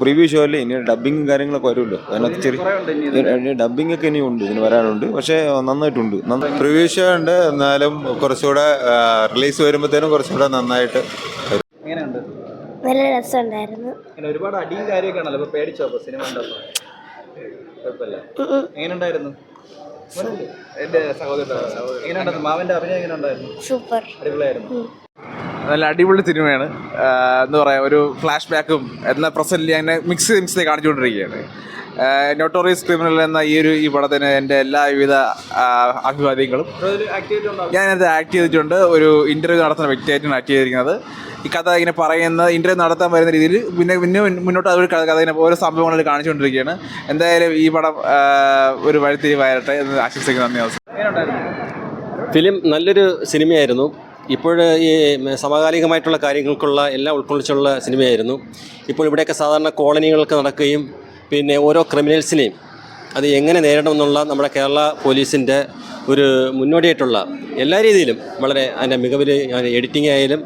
Preview ഷോയിൽ ഇനി ഡബിങ്ങും കാര്യങ്ങളൊക്കെ വരുമല്ലോ. അതിനകത്ത് ചെറിയ ഡബിങ് ഒക്കെ ഇനി ഉണ്ട് ഇതിന് വരാനുണ്ട്. പക്ഷേ നന്നായിട്ടുണ്ട്. പ്രീവ്യൂ പ്രിവ്യൂ ഷോ ഉണ്ട്. എന്നാലും കുറച്ചുകൂടെ റിലീസ് വരുമ്പോഴത്തേനും കുറച്ചുകൂടെ നന്നായിട്ട് നല്ല രസമുണ്ടായിരുന്നു. ഒരുപാട് അടിയും കാര്യമൊക്കെ ആണല്ലോ. പേടിച്ചോ? സിനിമ എങ്ങനെയുണ്ടായിരുന്നു? എന്റെ സഹോദരൻ എങ്ങനെയുണ്ടായിരുന്നു? മാവന്റെ അഭിനയം എങ്ങനെ ഉണ്ടായിരുന്നു സൂപ്പർ. അടിപൊളിയായിരുന്നു. നല്ല അടിപൊളി സിനിമയാണ്. എന്ന് എന്താ പറയുക ഒരു ഫ്ലാഷ് ബാക്കും എന്നാൽ പ്രസന്റ് അങ്ങനെ മിക്സ് മിക്സ് കാണിച്ചുകൊണ്ടിരിക്കുകയാണ്. നോട്ടോറിയസ് ക്രിമിനൽ എന്ന ഈ ഒരു ഈ പടത്തിന് എന്റെ എല്ലാവിധ അഭിവാദ്യങ്ങളും. ഞാനത് ആക്ട് ചെയ്തിട്ടുണ്ട്. ഒരു ഇന്റർവ്യൂ നടത്തുന്ന വ്യക്തിയായിട്ടാണ് ആക്ട് ചെയ്തിരിക്കുന്നത്. ഈ കഥ ഇങ്ങനെ പറയുന്ന ഇന്റർവ്യൂ നടത്താൻ വരുന്ന രീതിയിൽ പിന്നെ പിന്നെ മുന്നോട്ട് അതൊരു കഥ ഇങ്ങനെ ഓരോ സംഭവങ്ങളിൽ കാണിച്ചുകൊണ്ടിരിക്കുകയാണ്. എന്തായാലും ഈ പടം ഒരു വഴിത്തിരിവായിരട്ടെ എന്ന് ആശംസിക്കുന്ന. നന്ദി ഫിലിം നല്ലൊരു സിനിമയായിരുന്നു. ഇപ്പോൾ ഈ സമകാലികമായിട്ടുള്ള കാര്യങ്ങൾക്കുള്ള എല്ലാം ഉൾക്കൊള്ളിച്ചുള്ള സിനിമയായിരുന്നു. ഇപ്പോൾ ഇവിടെയൊക്കെ സാധാരണ കോളനികൾക്ക് നടക്കുകയും പിന്നെ ഓരോ ക്രിമിനൽസിനെയും അത് എങ്ങനെ നേരിടണമെന്നുള്ള നമ്മുടെ കേരള പോലീസിന്റെ ഒരു മുന്നോടിയായിട്ടുള്ള എല്ലാ രീതിയിലും വളരെ അതിന്റെ മികവിൽ എഡിറ്റിംഗ് ആയാലും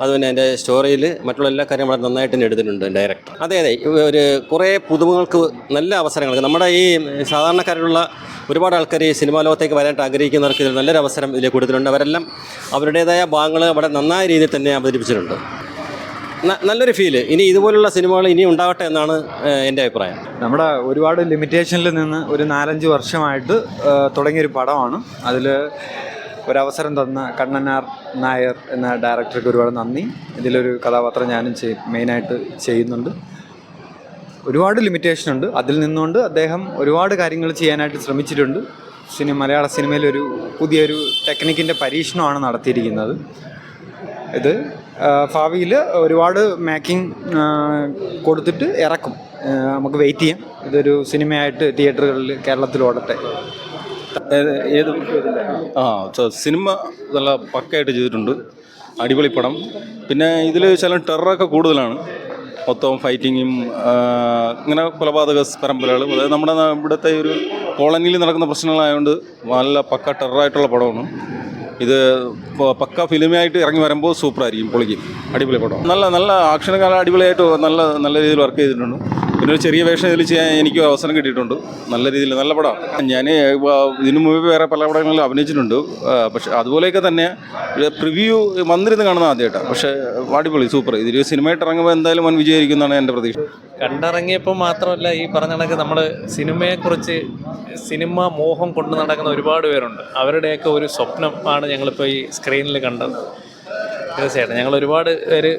അതുപോലെ എന്റെ സ്റ്റോറിയിൽ മറ്റുള്ള എല്ലാ കാര്യങ്ങളും വളരെ നന്നായിട്ട് തന്നെ എടുത്തിട്ടുണ്ട് ഡയറക്ടർ അതെ അതെ ഒരു കുറേ പുതുമുഖങ്ങൾക്ക് നല്ല അവസരങ്ങൾ. നമ്മുടെ ഈ സാധാരണക്കാരിലുള്ള ഒരുപാട് ആൾക്കാർ ഈ സിനിമാ ലോകത്തേക്ക് വരാനായിട്ട് ആഗ്രഹിക്കുന്നവർക്ക് ഇതിൽ നല്ലൊരു അവസരം ഇതിൽ കൊടുത്തിട്ടുണ്ട്. അവരെല്ലാം അവരുടേതായ ഭാഗങ്ങൾ വളരെ നന്നായ രീതിയിൽ തന്നെ അവതരിപ്പിച്ചിട്ടുണ്ട്. നല്ലൊരു ഫീൽ ഇനി ഇതുപോലുള്ള സിനിമകൾ ഇനി ഉണ്ടാവട്ടെ എന്നാണ് എന്റെ അഭിപ്രായം. നമ്മുടെ ഒരുപാട് ലിമിറ്റേഷനിൽ നിന്ന് ഒരു നാലഞ്ച് വർഷമായിട്ട് തുടങ്ങിയൊരു പടമാണ്. അതിൽ ഒരവസരം തന്ന കണ്ണനാർ നായർ എന്ന ഡയറക്ടർക്ക് ഒരുപാട് നന്ദി. ഇതിലൊരു കഥാപാത്രം ഞാനും ചെയ് മെയിനായിട്ട് ചെയ്യുന്നുണ്ട്. ഒരുപാട് ലിമിറ്റേഷൻ ഉണ്ട്. അതിൽ നിന്നുകൊണ്ട് അദ്ദേഹം ഒരുപാട് കാര്യങ്ങൾ ചെയ്യാനായിട്ട് ശ്രമിച്ചിട്ടുണ്ട്. സിനിമ മലയാള സിനിമയിലൊരു പുതിയൊരു ടെക്നിക്കിന്റെ പരീക്ഷണമാണ് നടത്തിയിരിക്കുന്നത്. ഇത് ഭാവിയിൽ ഒരുപാട് മേക്കിംഗ് കൊടുത്തിട്ട് ഇറക്കും. നമുക്ക് വെയിറ്റ് ചെയ്യാം. ഇതൊരു സിനിമയായിട്ട് തിയേറ്ററുകളിൽ കേരളത്തിൽ ഓടട്ടെ. ഏത് ആ സിനിമ നല്ല പക്കയായിട്ട് ചെയ്തിട്ടുണ്ട്. അടിപൊളി പടം. പിന്നെ ഇതിൽ ചില ടെററൊക്കെ കൂടുതലാണ്. മൊത്തം ഫൈറ്റിങ്ങും ഇങ്ങനെ കൊലപാതക പരമ്പരകളും. അതായത് നമ്മുടെ ഇവിടുത്തെ ഒരു കോളനിയിൽ നടക്കുന്ന പ്രശ്നങ്ങളായതുകൊണ്ട് നല്ല പക്ക ടെററായിട്ടുള്ള പടമാണ്. ഇത് പക്ക ഫിലിമായിട്ട് ഇറങ്ങി വരുമ്പോൾ സൂപ്പറായിരിക്കും പൊളിക്കും അടിപൊളി പടം. നല്ല നല്ല ആക്ഷനകാലം അടിപൊളിയായിട്ട് നല്ല നല്ല രീതിയിൽ വർക്ക് ചെയ്തിട്ടുണ്ട്. പിന്നെ ഒരു ചെറിയ വേഷം ഇതിൽ ചെയ്യാൻ എനിക്ക് അവസരം കിട്ടിയിട്ടുണ്ട്. നല്ല രീതിയിൽ നല്ല പടമാണ് ഞാൻ ഇതിനു മുമ്പ് വേറെ പല പടങ്ങളിൽ അഭിനയിച്ചിട്ടുണ്ട്. പക്ഷെ അതുപോലെയൊക്കെ തന്നെ പ്രിവ്യൂ വന്നിരുന്ന് കാണുന്ന ആദ്യമായിട്ടാണ് പക്ഷേ അടിപൊളി സൂപ്പർ ഇതിൽ സിനിമയായിട്ട് ഇറങ്ങുമ്പോൾ എന്തായാലും വൻ എന്നാണ് എന്റെ പ്രതീക്ഷ. കണ്ടിറങ്ങിയപ്പോൾ മാത്രമല്ല ഈ പറഞ്ഞ കണക്ക് നമ്മൾ സിനിമയെക്കുറിച്ച് സിനിമ മോഹം കൊണ്ടു നടക്കുന്ന ഒരുപാട് പേരുണ്ട്. അവരുടെയൊക്കെ ഒരു സ്വപ്നമാണ് ഞങ്ങളിപ്പോൾ ഈ സ്ക്രീനിൽ കണ്ടത്. തീർച്ചയായിട്ടും ഞങ്ങൾ ഒരുപാട് പേര്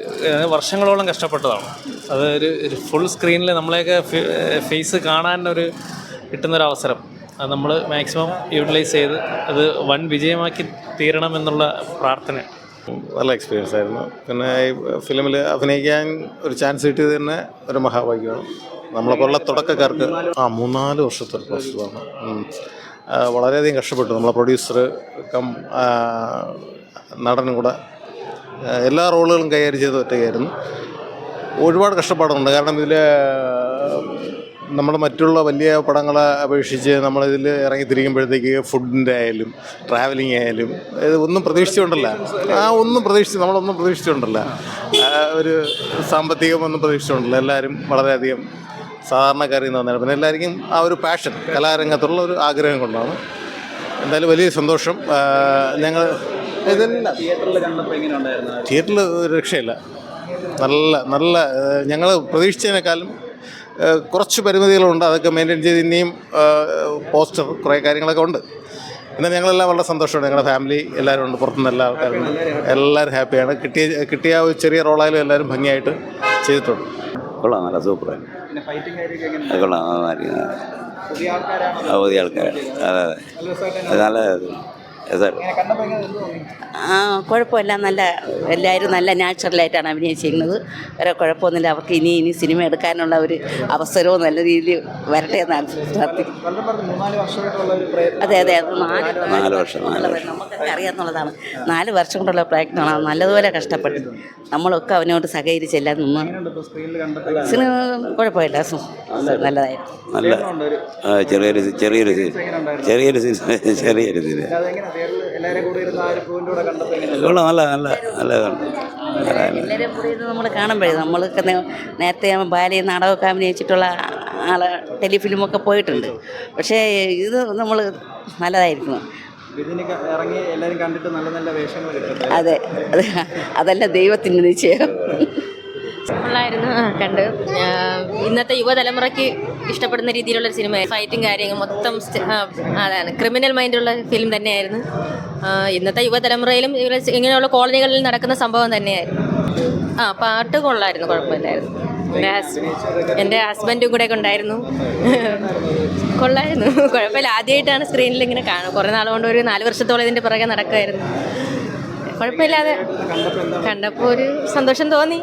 വർഷങ്ങളോളം കഷ്ടപ്പെട്ടതാണ്. അത് ഒരു ഫുൾ സ്ക്രീനിൽ നമ്മളെയൊക്കെ ഫേസ് കാണാനൊരു കിട്ടുന്നൊരവസരം. അത് നമ്മൾ മാക്സിമം യൂട്ടിലൈസ് ചെയ്ത് അത് വൻ വിജയമാക്കി തീരണം എന്നുള്ള പ്രാർത്ഥന. നല്ല എക്സ്പീരിയൻസ് ആയിരുന്നു. പിന്നെ ഈ ഫിലിമിൽ അഭിനയിക്കാൻ ഒരു ചാൻസ് കിട്ടിയത് തന്നെ ഒരു മഹാഭാഗ്യമാണ്. നമ്മളെപ്പോലുള്ള തുടക്കക്കാർക്ക് ആ മൂന്നാൽ വർഷത്തെ ഒരു പ്രോസസ്സാണ് വളരെയധികം കഷ്ടപ്പെട്ടു. നമ്മളെ പ്രൊഡ്യൂസർ കം നടനും കൂടെ എല്ലാ റോളുകളും കൈകാര്യം ചെയ്ത് ഒറ്റയ്ക്കായിരുന്നു. ഒരുപാട് കഷ്ടപ്പാടുണ്ട് കാരണം ഇതിൽ നമ്മുടെ മറ്റുള്ള വലിയ പടങ്ങളെ അപേക്ഷിച്ച് നമ്മളിതിൽ ഇറങ്ങി തിരിക്കുമ്പോഴത്തേക്ക് ഫുഡിന്റെ ആയാലും ട്രാവലിംഗ് ആയാലും ഇത് ഒന്നും പ്രതീക്ഷിച്ചുകൊണ്ടല്ല. ആ ഒന്നും പ്രതീക്ഷിച്ച് നമ്മളൊന്നും പ്രതീക്ഷിച്ചുകൊണ്ടല്ല. ഒരു സാമ്പത്തികം ഒന്നും പ്രതീക്ഷിച്ചുകൊണ്ടല്ല. എല്ലാവരും വളരെയധികം സാധാരണക്കാരിൽ നിന്ന് വന്നതാണ്. പിന്നെ എല്ലാവർക്കും ആ ഒരു പാഷൻ കലാരംഗത്തുള്ള ഒരു ആഗ്രഹം കൊണ്ടാണ്. എന്തായാലും വലിയ സന്തോഷം. ഞങ്ങൾ തിയേറ്ററിൽ രക്ഷയില്ല. നല്ല നല്ല ഞങ്ങൾ പ്രതീക്ഷിച്ചതിനേക്കാളും കുറച്ച് പരിമിതികളുണ്ട്. അതൊക്കെ മെയിന്റെയിൻ ചെയ്ത് ഇനിയും പോസ്റ്റർ കുറേ കാര്യങ്ങളൊക്കെ ഉണ്ട്. എന്നാൽ ഞങ്ങളെല്ലാം വളരെ സന്തോഷമാണ്. ഞങ്ങളുടെ ഫാമിലി എല്ലാവരും ഉണ്ട്. പുറത്തുനിന്ന് എല്ലാ ആൾക്കാരും എല്ലാവരും ഹാപ്പിയാണ് കിട്ടിയ കിട്ടിയ ഒരു ചെറിയ റോളായാലും എല്ലാവരും ഭംഗിയായിട്ട് ചെയ്തിട്ടുണ്ട്. കൊള്ളാം. നല്ല സൂപ്പറാണ് കൊള്ളാം. പുതിയ ആൾക്കാരാണ്? അതെ അതെ. നല്ല ആ കുഴപ്പമില്ല. നല്ല എല്ലാവരും നല്ല നാച്ചുറലായിട്ടാണ് അഭിനയിച്ചിരിക്കുന്നത് വേറെ കുഴപ്പമൊന്നുമില്ല. അവർക്ക് ഇനി ഇനി സിനിമ എടുക്കാനുള്ള ഒരു അവസരവും നല്ല രീതിയിൽ വരട്ടെ എന്നാണ് പ്രാർത്ഥിക്കുന്നത്. മൂന്നാൽ വർഷമായിട്ടുള്ള ഒരു പ്രയത്നം അതെ അതെ. അത് നാല് നാല് വർഷം, നമുക്കൊക്കെ അറിയാമെന്നുള്ളതാണ് നാല് വർഷം. കൊണ്ടുള്ള പ്രയത്നമാണ്. നല്ലതുപോലെ കഷ്ടപ്പെട്ടു. നമ്മളൊക്കെ അവനോട് സഹകരിച്ചെല്ലാം നിന്ന് സിനിമ കുഴപ്പമില്ല. സു- നല്ലതായിരുന്നു. നല്ല ചെറിയൊരു ചെറിയൊരു ചെറിയൊരു ചെറിയൊരു കൊള്ളാം നല്ല നല്ല നല്ലതാണ് എല്ലാവരും കൂടി ഇത് നമ്മൾ കാണുമ്പോഴേ നമ്മളൊക്കെ നേരത്തെ ബാലയും നാടകമൊക്കെ അഭിനയിച്ചിട്ടുള്ള ആളെ ടെലിഫിലിമൊക്കെ പോയിട്ടുണ്ട്. പക്ഷേ ഇത് നമ്മൾ നല്ലതായിരിക്കണം ഇതിന് ഇറങ്ങി എല്ലാവരും കണ്ടിട്ട് നല്ല നല്ല വേഷങ്ങൾ അത്. അതല്ല ദൈവത്തിന്റെ നിശ്ചയം. കൊള്ളായിരുന്നു ആ കണ്ട്. ഇന്നത്തെ യുവതലമുറയ്ക്ക് ഇഷ്ടപ്പെടുന്ന രീതിയിലുള്ള സിനിമ ഫൈറ്റും കാര്യങ്ങൾ മൊത്തം അതാണ്. ക്രിമിനൽ മൈൻഡുള്ള ഫിലിം തന്നെയായിരുന്നു. ഇന്നത്തെ യുവതലമുറയിലും ഇങ്ങനെയുള്ള കോളനികളിൽ നടക്കുന്ന സംഭവം തന്നെയായിരുന്നു. ആ പാട്ട് കൊള്ളായിരുന്നു. കുഴപ്പമില്ലായിരുന്നു. എന്റെ ഹസ് എന്റെ ഹസ്ബൻഡും കൂടെ ഉണ്ടായിരുന്നു. കൊള്ളായിരുന്നു. കുഴപ്പമില്ല. ആദ്യമായിട്ടാണ് സ്ക്രീനിൽ ഇങ്ങനെ കാണുക. കുറേ നാൾ കൊണ്ട് ഒരു നാല് വർഷത്തോളം ഇതിന്റെ പുറകെ നടക്കുമായിരുന്നു കുഴപ്പമില്ലാതെ കണ്ടപ്പോൾ ഒരു സന്തോഷം തോന്നി.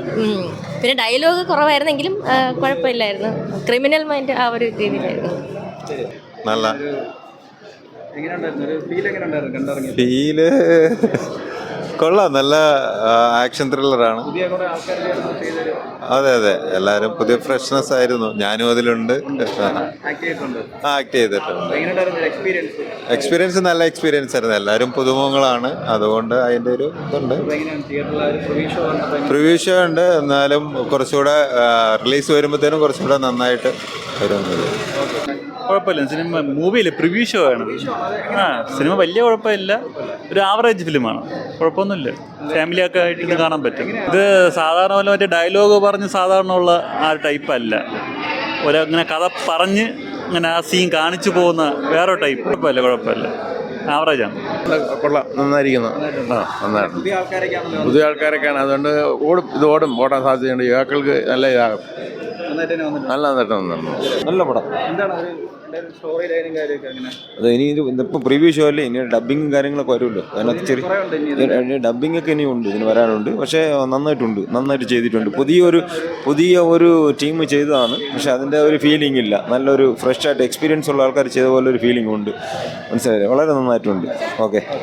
പിന്നെ ഡയലോഗ് കുറവായിരുന്നെങ്കിലും കുഴപ്പമില്ലായിരുന്നു. ക്രിമിനൽ മൈൻഡ് ആ ഒരു രീതിയിലായിരുന്നു. നല്ല എങ്ങനെയുണ്ടായിരുന്നു? ഒരു ഫീൽ എങ്ങനെ ഉണ്ടായിരുന്നു കണ്ടിറങ്ങി ഫീൽ കൊള്ളാം നല്ല ആക്ഷൻ ത്രില്ലറാണ് അതെ അതെ എല്ലാവരും പുതിയ ഫ്രഷ്നെസ് ആയിരുന്നു. ഞാനും അതിലുണ്ട്. ആക്ട് ചെയ്തിട്ടുണ്ട്. ആക്ട് ചെയ്തിട്ടുണ്ട്. എക്സ്പീരിയൻസ് എക്സ്പീരിയൻസ് നല്ല എക്സ്പീരിയൻസ് ആയിരുന്നു. എല്ലാവരും പുതുമുഖങ്ങളാണ്. അതുകൊണ്ട് അതിന്റെ ഒരു ഇതുണ്ട്. എങ്ങനെയാണ് തിയേറ്ററിൽ ഒരു പ്രതീക്ഷ കണ്ടപ്പോൾ പ്രിവ്യൂ ഷോ ഉണ്ട്. എന്നാലും കുറച്ചുകൂടെ റിലീസ് വരുമ്പോഴത്തേനും കുറച്ചുകൂടെ നന്നായിട്ട് വരുന്നത്. കുഴപ്പമില്ല. സിനിമ മൂവിയില്ല പ്രിവ്യൂ ഷോ ആണ്. ആ സിനിമ വലിയ കുഴപ്പമില്ല. ഒരു ആവറേജ് ഫിലിമാണ് കുഴപ്പമൊന്നുമില്ല. ഫാമിലിയൊക്കെ ആയിട്ട് ഇത് കാണാൻ പറ്റും. ഇത് സാധാരണ പോലെ മറ്റേ ഡയലോഗ് പറഞ്ഞ് സാധാരണ ഉള്ള ആ ടൈപ്പ് അല്ല. ഒരു അങ്ങനെ കഥ പറഞ്ഞ് അങ്ങനെ ആ സീൻ കാണിച്ചു പോകുന്ന വേറെ ടൈപ്പ് കുഴപ്പമില്ല കുഴപ്പമില്ല. ആവറേജ് ആണ്. കൊള്ളാം. നന്നായിരിക്കുന്നു. നന്നായിരുന്നു പുതിയ ആൾക്കാരൊക്കെയാണ്. അതുകൊണ്ട് ഓടും. ഇത് ഓടും. ഓടാൻ സാധ്യതയുണ്ട്. യുവാക്കൾക്ക് നല്ല ഇതാകും. വന്നിട്ടുണ്ട്. നല്ല നന്നായിട്ട് വന്നു നല്ല പടം. അത് ഇനി ഇത് ഇന്നിപ്പോൾ പ്രിവ്യൂ ഷോ അല്ലേ? ഇനി ഡബിങ്ങും കാര്യങ്ങളൊക്കെ വരുമല്ലോ. അതിനകത്ത് ചെറിയ ഇനി ഡബിങ് ഒക്കെ ഇനിയുണ്ട് ഇതിന് വരാനുണ്ട് പക്ഷേ നന്നായിട്ടുണ്ട് നന്നായിട്ട് ചെയ്തിട്ടുണ്ട്. പുതിയൊരു പുതിയ ഒരു ടീം ചെയ്തതാണ്. പക്ഷെ അതിന്റെ ഒരു ഫീലിംഗ് ഇല്ല. നല്ലൊരു ഫ്രഷ് ആയിട്ട് എക്സ്പീരിയൻസ് ഉള്ള ആൾക്കാർ ചെയ്ത പോലെ ഒരു ഫീലിംഗ് ഉണ്ട്. മനസ്സിലായില്ലേ? വളരെ നന്നായിട്ടുണ്ട്. ഓക്കെ